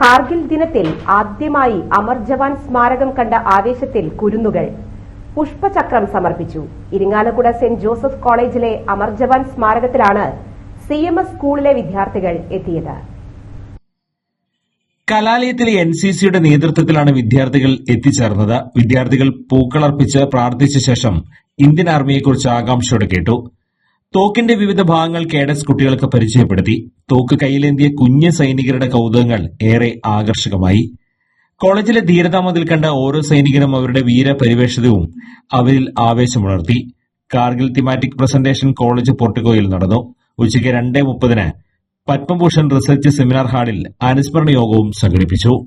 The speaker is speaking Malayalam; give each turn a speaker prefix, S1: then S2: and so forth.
S1: കാർഗിൽ ദിനത്തിൽ ആദ്യമായി അമർ ജവാൻ സ്മാരകം കണ്ട ആവേശത്തിൽ കുരുന്നുകൾ. പുഷ്പചക്രം സമർപ്പിച്ചു. ഇരിങ്ങാലക്കുട സെന്റ് ജോസഫ് കോളേജിലെ അമർ ജവാൻ സ്മാരകത്തിലാണ് സി എം എസ് സ്കൂളിലെ വിദ്യാർത്ഥികൾ എത്തിയത്.
S2: കലാലയത്തിലെ എൻ സി സിയുടെ നേതൃത്വത്തിലാണ് വിദ്യാർത്ഥികൾ എത്തിച്ചേർന്നത്. വിദ്യാർത്ഥികൾ പൂക്കളർപ്പിച്ച് പ്രാർത്ഥിച്ച ശേഷം ഇന്ത്യൻ ആർമിയെക്കുറിച്ച് ആകാംക്ഷയോടെ കേട്ടു. തോക്കിന്റെ വിവിധ ഭാഗങ്ങൾ കേഡസ് കുട്ടികൾക്ക് പരിചയപ്പെടുത്തി. തോക്ക് കയ്യിലേന്തിയ കുഞ്ഞ് സൈനികരുടെ കൗതുകങ്ങൾ ഏറെ ആകർഷകമായി. കോളേജിലെ ധീരതാ മതിൽ കണ്ട ഓരോ സൈനികനും അവരുടെ വീരപരിവേഷതവും അവരിൽ ആവേശമുണർത്തി. കാർഗിൽ തിമാറ്റിക് പ്രസന്റേഷൻ കോളേജ് പോർട്ടിക്കോയിൽ നടന്നു. ഉച്ചയ്ക്ക് രണ്ടേ മുപ്പതിന് പത്മഭൂഷൺ റിസർച്ച് സെമിനാർ ഹാളിൽ അനുസ്മരണ യോഗവും സംഘടിപ്പിച്ചു.